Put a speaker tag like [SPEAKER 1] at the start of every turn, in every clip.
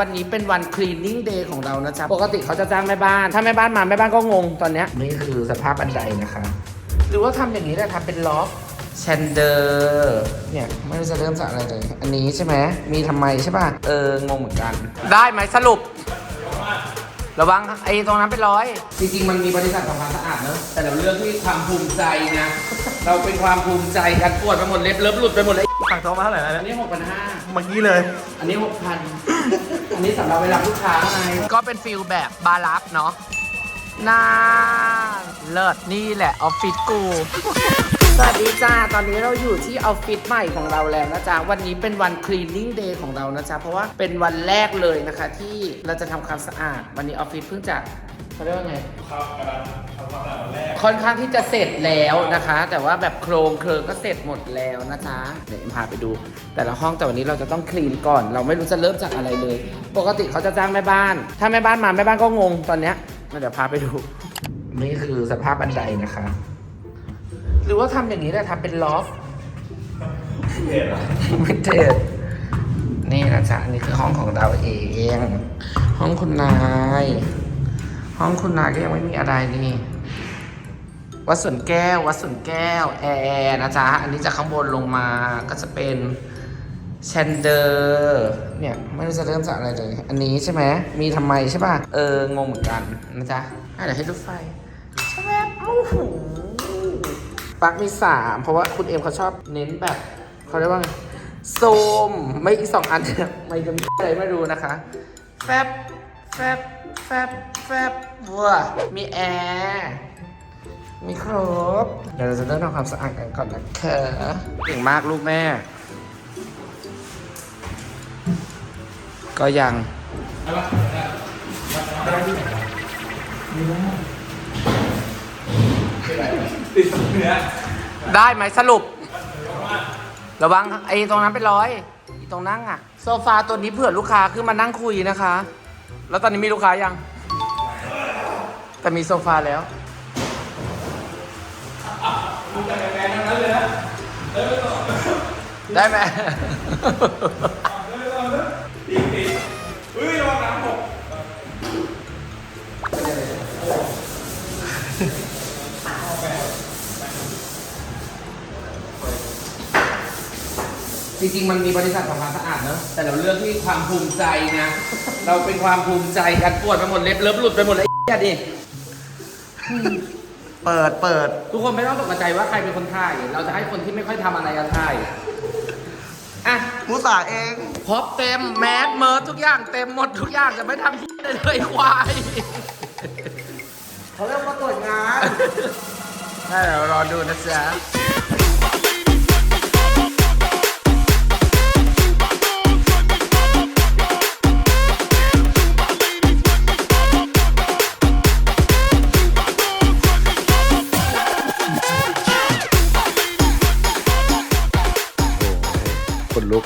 [SPEAKER 1] วันนี้เป็นวัน cleaning day ของเรานะจ๊ะ ปกติเขาจะจ้างแม่บ้าน ถ้าแม่บ้านมาแม่บ้านก็งงตอนเนี้ยนี่คือสภาพบันไดนะคะ หรือว่าทำอย่างนี้แหละทำเป็นล็อกแชนเดอร์เนี่ย ไม่รู้จะเริ่มจากอะไรเลย อันนี้ใช่ไหม มีทำไมใช่ป่ะ เออ งงเหมือนกัน ได้ไหมสรุป ระวังไอ้ตรงนั้นเป็นร้อย จริง ๆ มันมีบริษัททำความสะอาดเนอะแต่เราเลือกที่ความภูมิใจนะ เราเป็นความภูมิใจกันปวดไปหมดเล็บเล็บหลุดไปหมดเลย
[SPEAKER 2] สั่งโต๊ะมาเท่าไหร่แล้ว
[SPEAKER 1] อัน
[SPEAKER 2] เนี่ย
[SPEAKER 1] นี้หกพันห้า
[SPEAKER 2] เมื่อกี้เลย
[SPEAKER 1] อันนี้หกพันอั นนี้สำหรับเวลาลูกค้าไงก็เป็นฟิลแบบบารับเนาะน่าเลิศนี่แหละออฟฟิศกู สวัสดีจ้า ตอนนี้เราอยู่ที่ออฟฟิศใหม่ของเราแล้วนะจ๊ะ วันนี้เป็นวัน cleaning day ของเรานะจ๊ะ เพราะว่าเป็นวันแรกเลยนะคะที่เราจะทำความสะอาด วันนี้ออฟฟิศเพิ่งจะเขาเรียกว่าไงค่ อนข้างที่จะเสร็จแล้วนะคะ แต่ว่าแบบโครงเคริงก็เสร็จหมดแล้วนะจ๊ะเดี๋ยวเอ็มพาไปดู แต่ละห้องแต่วันนี้เราจะต้องคลีนก่อน เราไม่รู้จะเริ่มจากอะไรเลย ปกติเขาจะจ้างแม่บ้าน ถ้าแม่บ้านมาแม่บ้านก็งงตอนเนี้ยเดี๋ยวพาไปดูนี่คือสภาพบันไดนะคะ หรือว่าทำอย่างนี้แหละทำเป็นล็อฟไม่เด็ดนี่นะจ๊ะอันนี่คือห้องของเราเอง ห้องคุณนาย ห้องคุณนายก็ยังไม่มีอะไรนี่ วัดสวนแก้ว วัดสวนแก้ว แอร์นะจ๊ะ อันนี้จากข้างบนลงมาก็จะเป็นแชนเดอร์เนี่ยไม่รู้จะเริ่มจากอะไรเลย อันนี้ใช่ไหมมีทำไมใช่ป่ะ เอองงเหมือนกันนะจ๊ะเดี๋ยวให้ดูไฟใช่ไหมโอ้โหปลั๊กมีสามเพราะว่าคุณเอ็มเขาชอบเน้นแบบเขาเรียกว่าไงโซมไม่อีกสองอันไม่จะมีอะไรไม่รู้นะคะ แฟบแฟบแฟบแฟบวัวมีแอร์ มีครบ เดี๋ยวเราจะเริ่มทำความสะอาดกันก่อนนะคะเก่งมากลูกแม่ ก็ยังได้ไหมสรุป ระวังไอ้ตรงนั้นเป็นร้อยอีตรงนั่งอะโซฟาตัวนี้เผื่อลูกค้าขึ้นมานั่งคุยนะคะ แล้วตอนนี้มีลูกค้ายัง แต่มีโซฟาแล้ว ได้ไหมจริงๆ มันมีบริษัททำความสะอาดเนอะแต่เราเลือกที่ความภูมิใจนะ เราเป็นความภูมิใจกันปวดไปหมดเล็บเล็บหลุดไปหมดเลยไอ้เหี้ยดิ
[SPEAKER 2] เปิดเปิด
[SPEAKER 1] ทุกคนไม่ต้องตกใจว่าใครเป็นคนถ่าย เราจะให้คนที่ไม่ค่อยทำอะไรกันถ่ายอะ
[SPEAKER 2] มูสาเอง
[SPEAKER 1] พบเต็มแมสเมิร์ดทุกอย่างเต็มหมดทุกอย่างจะไม่ทำที่เลยเลยควาย
[SPEAKER 2] เขาเรียกว่าตรวจงาน
[SPEAKER 1] ได้เดี๋ยวรอดูนะจ๊ะ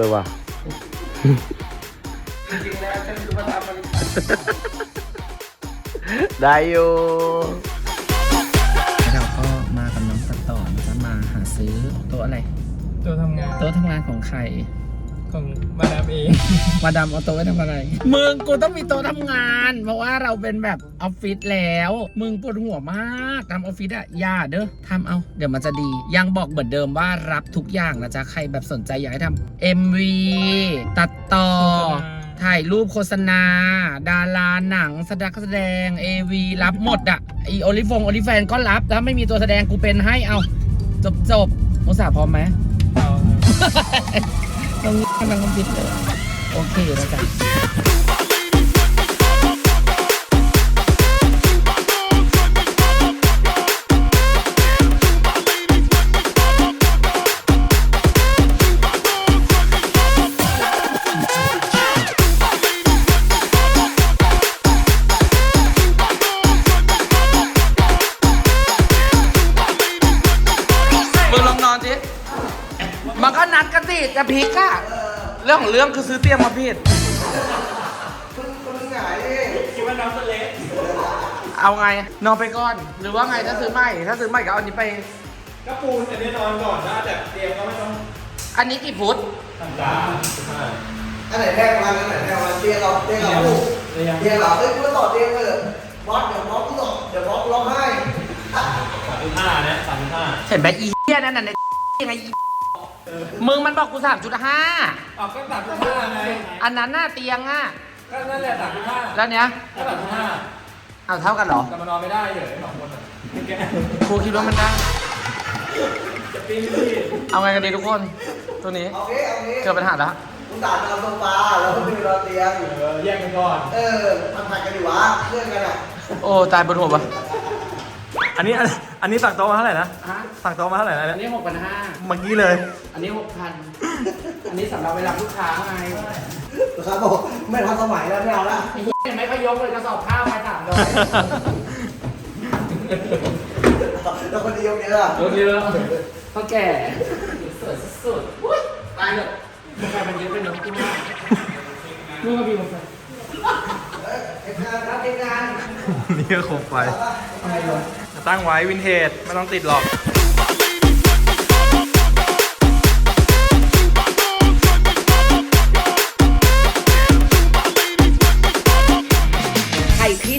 [SPEAKER 2] เลยว่ะ
[SPEAKER 1] จริงๆแล้วฉันคือประธานบริษัท
[SPEAKER 2] ได้อยู่
[SPEAKER 1] เราก็มากับน้องตัดต่อนะครับมาหาซื้อโต๊ะอะไร
[SPEAKER 3] ตัวทำงาน
[SPEAKER 1] โต๊ะทำงานของใคร
[SPEAKER 3] ของมาดามเอง
[SPEAKER 1] มาดามเอาโต๊ะไว้ทำอะไร มึงกูต้องมีโต๊ะทำงาน เพราะว่าเราเป็นแบบออฟฟิศแล้ว มึงปวดหัวมากทำออฟฟิศอะอย่าเด้อทำเอา เดี๋ยวมันจะดี ยังบอกเหมือนเดิมว่ารับทุกอย่างนะจ๊ะ ใครแบบสนใจอยากให้ทำ MV ตัดต่อ ถ่ายรูปโฆษณา ดาราหนังแสดงแสดง AV รับหมดอะอีโอลิฟงโอลิแฟนก็รับถ้าไม่มีตัวแสดงกูเป็นให้เอา จบจบๆมุสาพร้อมไหม
[SPEAKER 3] เอา
[SPEAKER 1] ตรงนี้กำลังบิดเลย โอเคแล้วกัน มันก็นัดกันสิจะพลิกอะเรื่องของเรื่องคือซื้อเตียงมาผิด
[SPEAKER 3] คิดว่าน้องตัวเล็ก
[SPEAKER 1] เอาไงนอนไปก่อน หรือว่าไงถ้าซื้อใหม่ถ้าซื้อใหม่ก็เอาอันนี้ไป
[SPEAKER 3] ก็ปูนอันนี้นอนก่อนนะแต่เตรียมก็ไม่ต้อง
[SPEAKER 1] อันนี้กี่ฟุต
[SPEAKER 3] ทำตาม
[SPEAKER 2] อันไหนแพงกว่ากันอันไหนแพงกว่ากันเตียงเราเตียงเราลูก
[SPEAKER 3] เรียง
[SPEAKER 2] เตียงเราเอ้ยกูมาต่อเตียงเถอะบอสเดี๋ยวบอสกูต่อเดี๋ยวบอสร้องไห้
[SPEAKER 3] สามสิบห้าเนี่ยสามสิบห้า
[SPEAKER 1] เห็นไหมอีเหี้ยนั่นน่ะในยังไงอี มึงมันบอกกูสามจุดห้า
[SPEAKER 3] ออกก็สามสิบห้าไง
[SPEAKER 1] อันนั้นน่ะเตียงอะ
[SPEAKER 3] ก็นั่นแหละสามสิบห้า
[SPEAKER 1] แล้วเนี้ย
[SPEAKER 3] ก็สามสิบห้า
[SPEAKER 1] เอาเท่ากันเหรอ
[SPEAKER 3] แต่มานอนไม่ได้เลยสองคนอะแก
[SPEAKER 1] ครูคิดว่ามันได้
[SPEAKER 3] จะปีนที่
[SPEAKER 1] เอาไงกันดีทุกคน ตัวนี้
[SPEAKER 2] เอางี้เอางี้
[SPEAKER 1] เกิดปัญหาแล้ว
[SPEAKER 2] กูตานนอนโซฟาแล้วก็ไปนอนเตียง
[SPEAKER 3] เออแยกกันก่อน
[SPEAKER 2] เออมันผัดกันอยู่วะเพื่อนกันอะ
[SPEAKER 1] โอ้ ตายบนหัวปะ
[SPEAKER 3] อันนี้ อันนี้สั่งโต๊ะมาเท่าไหร่นะ
[SPEAKER 1] ฮะ
[SPEAKER 3] สั่งโต๊ะมาเท่าไหร่นะ
[SPEAKER 1] อันนี้หกพันห้า
[SPEAKER 3] เมื่อกี้เลย
[SPEAKER 1] อันนี้หกพันอันนี้สำหรับเวลาลูกค้าไง
[SPEAKER 2] ลูกค้าบอกไม่ทันสมัยแล้วไม่เอาละ
[SPEAKER 1] ไอ้เหี้ยเห็นไหมเขายกเลยกระสอบข้าวมาสามร้อย
[SPEAKER 2] แล้วคนที่ยกเยอะอะ
[SPEAKER 1] ยกเยอะเขาแก่สวยสุดๆอุ๊ยตายเลยมึงใครมันเยอะเป็นนกที่มากลูกกระบี่มึงใคร
[SPEAKER 2] เอ้ยเอ็งงานรับเอ็งงาน
[SPEAKER 3] นี่ก็ครบไป
[SPEAKER 1] อะไรวะ
[SPEAKER 3] ตั้งไว้วินเทจไม่ต้องติดหรอก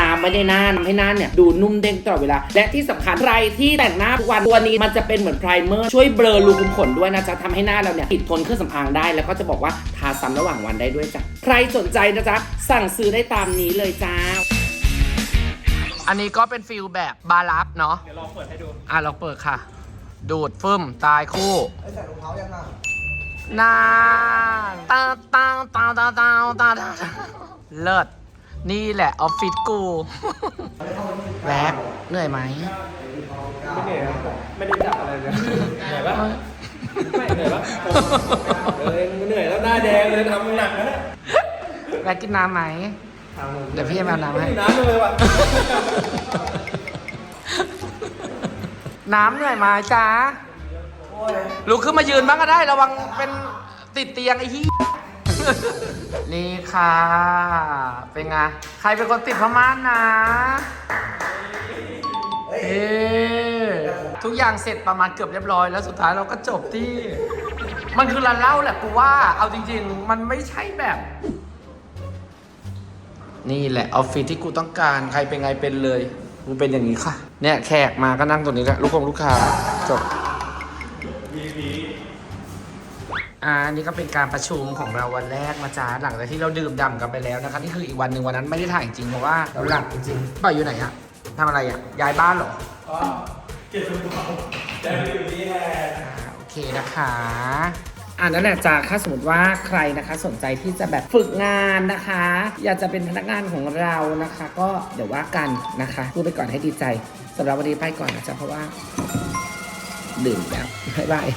[SPEAKER 1] น้ำไม่ได้หน้าทำให้หน้าเนี่ยดูนุ่มเด้งตลอดเวลา และที่สำคัญใครที่แต่งหน้าทุกวันตัวนี้มันจะเป็นเหมือนไพรเมอร์ช่วยเบลอรูขุมขนด้วยนะจ๊ะทำให้หน้าเราเนี่ยติดทนเครื่องสำอางได้ แล้วก็จะบอกว่าทาซ้ำระหว่างวันได้ด้วยจ้ะใครสนใจนะจ๊ะสั่งซื้อได้ตามนี้เลยจ้าอันนี้ก็เป็นฟิลแบบบาลับเนาะ
[SPEAKER 3] เดี๋ยวลองเปิดให้ดู
[SPEAKER 1] อะเราเปิดค่ะ ดูดฟึ่มตายคู่
[SPEAKER 2] ไอ้ใส่รองเท้ายังอะ
[SPEAKER 1] นานตาตาตาตาตาตาตาเลิศ นี่แหละออฟฟิศกูแวบเหนื่อยไหม
[SPEAKER 3] ไม่เหนื่อยครับไม่ได้จับอะไรเลยเหนื่อยปะไม่เหนื่อยปะเออเหนื่อยแล้วหน้าแดงเลยทำหนักนะเนี่ย
[SPEAKER 1] แวบกินน้ำไหม
[SPEAKER 3] ทำล
[SPEAKER 1] เดี๋ยวพี่จะมาเอาน้ำให้
[SPEAKER 3] ไม่มีน้ำเลยว่ะ
[SPEAKER 1] น้ำเหนื่อยไหมจ๊ะ
[SPEAKER 2] โอ้ย
[SPEAKER 1] ลุกขึ้นมายืนบ้างก็ได้ระวังเป็นติดเตียงไอ้ที่ นี่ค่ะ เป็นไง ใครเป็นคนติดพม่านนะ
[SPEAKER 2] เอ๊
[SPEAKER 1] ทุกอย่างเสร็จประมาณเกือบเรียบร้อยแล้วสุดท้ายเราก็จบที่ มันคือร้านเหล้าแหละกูว่า เอาจริง ๆ มันไม่ใช่แบบ นี่แหละออฟฟิศที่กูต้องการใครเป็นไงเป็นเลยกูเป็นอย่างนี้ค่ะ เนี่ยแขกมาก็นั่งตรงนี้แหละลูกคงลูกค้าจบ อ่านี่ก็เป็นการประชุมของเราวันแรกมาจ้าหลังจากที่เราดื่มด่ำกันไปแล้วนะคะนี่คืออีกวันหนึ่งวันนั้นไม่ได้ถ่ายจริงเพราะว่าเราหลับจริงป่าอยู่ไหนอะทำอะไรอะย้ายบ้านเหรอ
[SPEAKER 3] อ๋อเก็บกระเป๋าแต่ไม่อยู่นี่แหละ
[SPEAKER 1] อ่าโอเคนะคะอ่านั่นแหละจ้าถ้าสมมติว่าใครนะคะสนใจที่จะแบบฝึกงานนะคะ อยากจะเป็นพนักงานของเรานะคะ ก็เดี๋ยวว่ากันนะคะพูดไปก่อนให้ดีใจสำหรับวันนี้ไปก่อนนะจ๊ะเพราะว่า ดื่มแล้วบ๊ายบาย